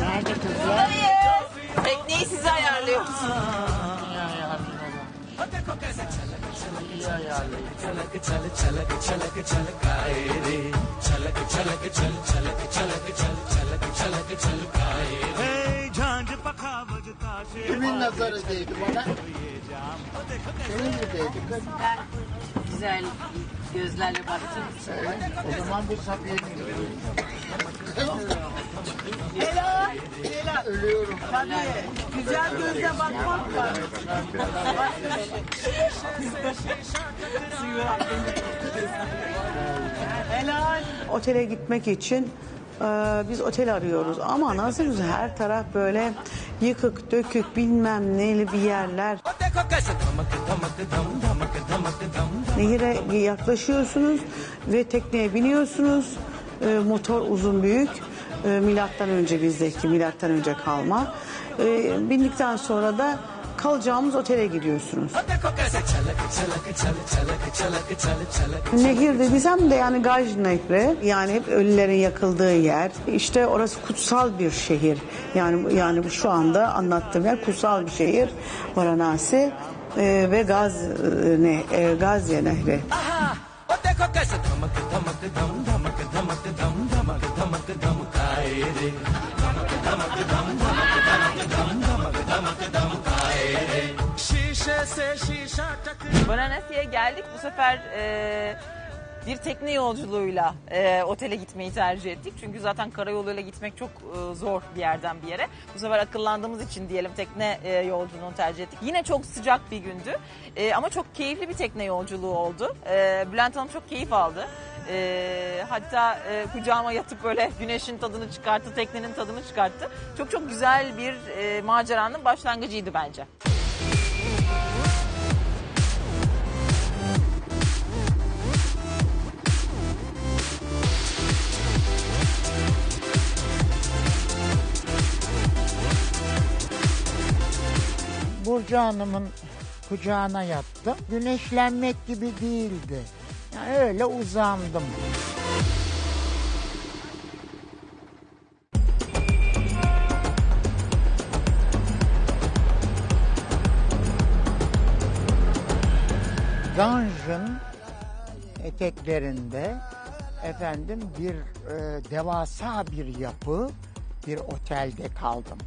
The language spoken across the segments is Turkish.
Nerede kızlar? Tekneyi size ayarlıyoruz. İyi Kimin nazarı değdi bana? Senin mi değdi kız? Ben güzel gözlerle baktım. Evet. O zaman bu Safiye'nin. Helal. Helal. Ölüyorum. Tabii. Güzel gözle bakmak var. Helal. Otele gitmek için e, biz otel arıyoruz ama nasıl güzel her taraf böyle yıkık dökük bilmem neli bir yerler. Nehire yaklaşıyorsunuz ve tekneye biniyorsunuz. E, motor uzun büyük. E, milattan önce bizdeki milattan önce kalma. E, bindikten sonra da kalacağımız otele gidiyorsunuz. Nehir dediysem de yani Gaj Nehri yani hep ölülerin yakıldığı yer. İşte orası kutsal bir şehir. Yani yani şu anda anlattığım yer kutsal bir şehir. Varanasi e, ve Gaz ne e, Gazze Nehri. Varanasi'ye geldik. Bu sefer e, bir tekne yolculuğuyla e, otele gitmeyi tercih ettik. Çünkü zaten karayoluyla gitmek çok e, zor bir yerden bir yere. Bu sefer akıllandığımız için diyelim tekne e, yolculuğunu tercih ettik. Yine çok sıcak bir gündü. E, ama çok keyifli bir tekne yolculuğu oldu. E, Bülent Hanım çok keyif aldı. E, hatta e, kucağıma yatıp böyle güneşin tadını çıkarttı, teknenin tadını çıkarttı. Çok çok güzel bir e, maceranın başlangıcıydı bence. Burcu Hanım'ın kucağına yattım. Güneşlenmek gibi değildi. Yani öyle uzandım. Ganj'ın eteklerinde efendim bir e, devasa bir yapı bir otelde kaldım.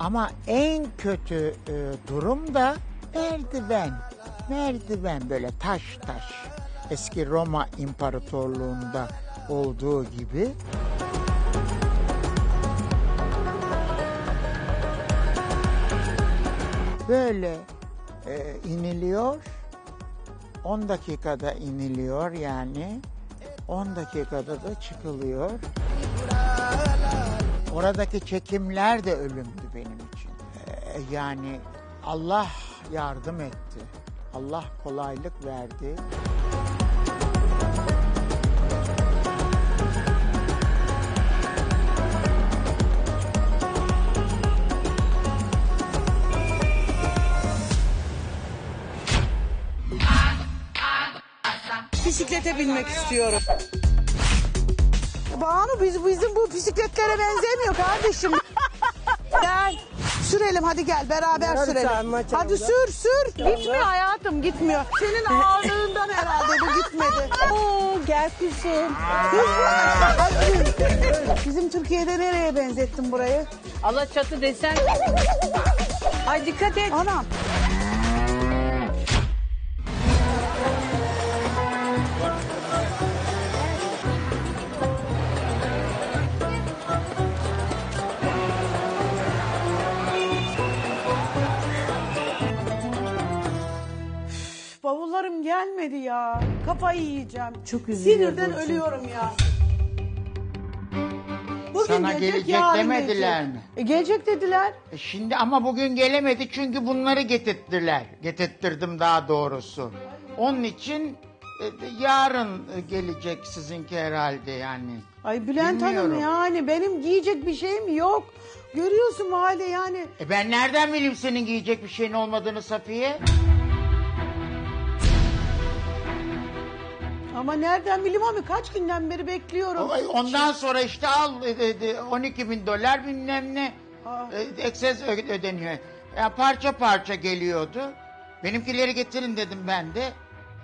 Ama en kötü e, durum da merdiven. Merdiven böyle taş taş. Eski Roma İmparatorluğu'nda olduğu gibi. Böyle e, iniliyor. 10 dakikada iniliyor yani. 10 dakikada da çıkılıyor. Oradaki çekimler de ölümdü benim için. Ee, yani Allah yardım etti. Allah kolaylık verdi. Bisiklete binmek istiyorum. Banu biz bizim bu bisikletlere benzemiyor kardeşim. gel. Sürelim hadi gel beraber sürelim. Hadi sür sür. Gitmiyor hayatım gitmiyor. Senin ağırlığından herhalde bu gitmedi. Oo gel kızım. Bizim Türkiye'de nereye benzettin burayı? Alaçatı desen. Ay dikkat et. Anam. Gelmedi ya. Kafayı yiyeceğim. Çok Sinirden ölüyorum ya. Bugün Sana gelecek yarın demediler gelecek. mi? E, gelecek dediler. E Şimdi ama bugün gelemedi çünkü bunları getirttiler. Getirttirdim daha doğrusu. Onun için e, yarın e, gelecek sizinki herhalde yani. Ay Bülent Hanım Bilmiyorum. yani benim giyecek bir şeyim yok. Görüyorsun mahalle yani. E ben nereden bileyim senin giyecek bir şeyin olmadığını Safiye? Ama nereden bileyim abi kaç günden beri bekliyorum. O- Ondan sonra işte al e, e, e, 12 bin dolar bilmem ne Aa. e, ekses ö- ödeniyor. Ya parça parça geliyordu. Benimkileri getirin dedim ben de.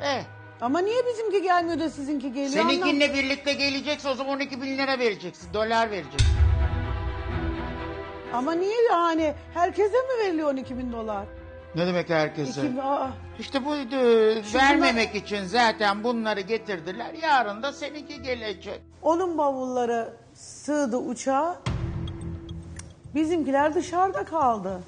Eh, Ama niye bizimki gelmiyor da sizinki geliyor? anlam- seninkinle birlikte gelecekse o zaman 12 bin lira vereceksin. Dolar vereceksin. Ama niye yani herkese mi veriliyor 12 bin dolar? Ne demek herkese? İki, aa, İşte buydu. Vermemek için zaten bunları getirdiler. Yarın da seninki gelecek. onun bavulları sığdı uçağa. Bizimkiler dışarıda kaldı.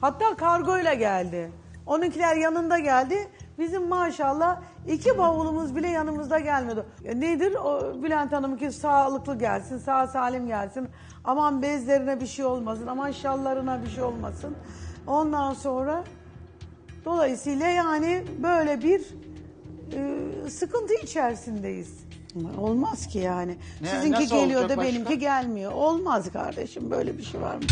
Hatta kargoyla geldi. Onunkiler yanında geldi. Bizim maşallah iki bavulumuz bile yanımızda gelmedi. E Nedir? O Bülent Hanım ki sağlıklı gelsin, sağ salim gelsin. Aman bezlerine bir şey olmasın, aman şallarına bir şey olmasın. Ondan sonra dolayısıyla yani böyle bir e, sıkıntı içerisindeyiz. Ama Olmaz ki yani. Ne- Sizinki nasıl geliyor olacak da başka? benimki gelmiyor. Olmaz kardeşim böyle bir şey var mı?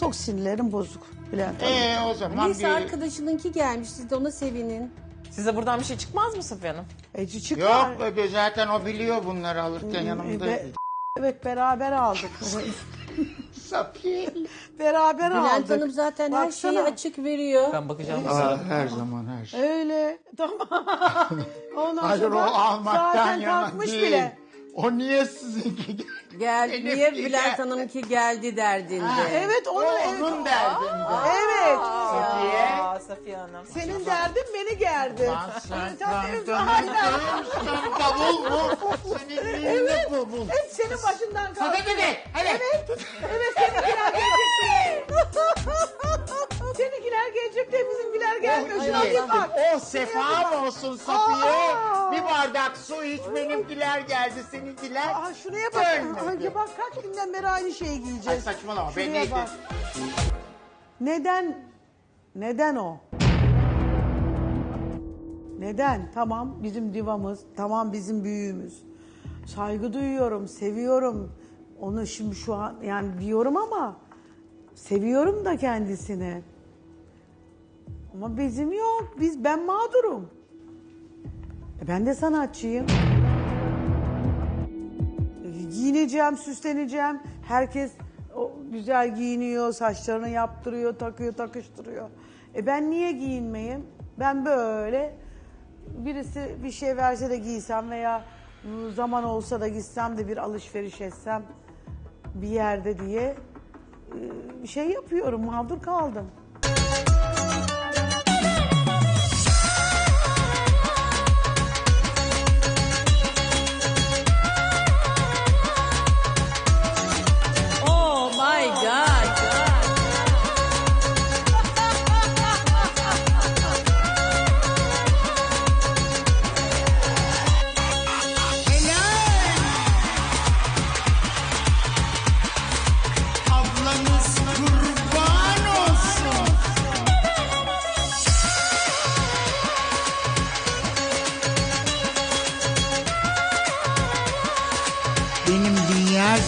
Çok sinirlerim bozuk Bülent Hanım. Ee o zaman Neyse bir... arkadaşınınki gelmiş. Siz de ona sevinin. Size buradan bir şey çıkmaz mı Safiye Hanım? E, çıkar. Yok be, zaten o biliyor bunları alırken yanımda. Be- evet beraber aldık. Beraber aldık. Bülent Hanım zaten her şeyi Baksana. açık veriyor. Ben bakacağım. Aa, her zaman her şey. Öyle. Tamam. Ondan Hayır o sonra almaktan zaten yana kalkmış değil. bile. O niye sizinki Gel, Benimki niye Bülent geldi. Hanım'ınki geldi derdinde. Evet onun, O evet. onun derdinde. Evet. Safiye. Aa, Safiye Hanım. Senin derdin beni gerdi. Lan sen sen bavul mu? Senin elinde bavul. Hep senin başından kalktı. Hadi hadi hadi. Evet. Evet gelmiyor. Şuna bir bak. O sefa mı olsun Safiye? Bir bardak su iç benimkiler geldi seninkiler. Aa şuraya bak. Dönmedi. Ay, bak kaç günden beri aynı şeyi Ay giyeceğiz. saçmalama Şuraya ben neydi? bak. Neden? Neden o? Neden? Tamam bizim divamız, tamam bizim büyüğümüz. Saygı duyuyorum, seviyorum. Onu şimdi şu an yani diyorum ama seviyorum da kendisini. Ama bizim yok. Biz ben mağdurum. E ben de sanatçıyım. E, Giyineceğim, süsleneceğim. Herkes o güzel giyiniyor, saçlarını yaptırıyor, takıyor, takıştırıyor. E ben niye giyinmeyeyim? Ben böyle birisi bir şey verse de giysem veya ıı, zaman olsa da gitsem de bir alışveriş etsem bir yerde diye bir şey yapıyorum. Mağdur kaldım.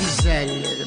güzel.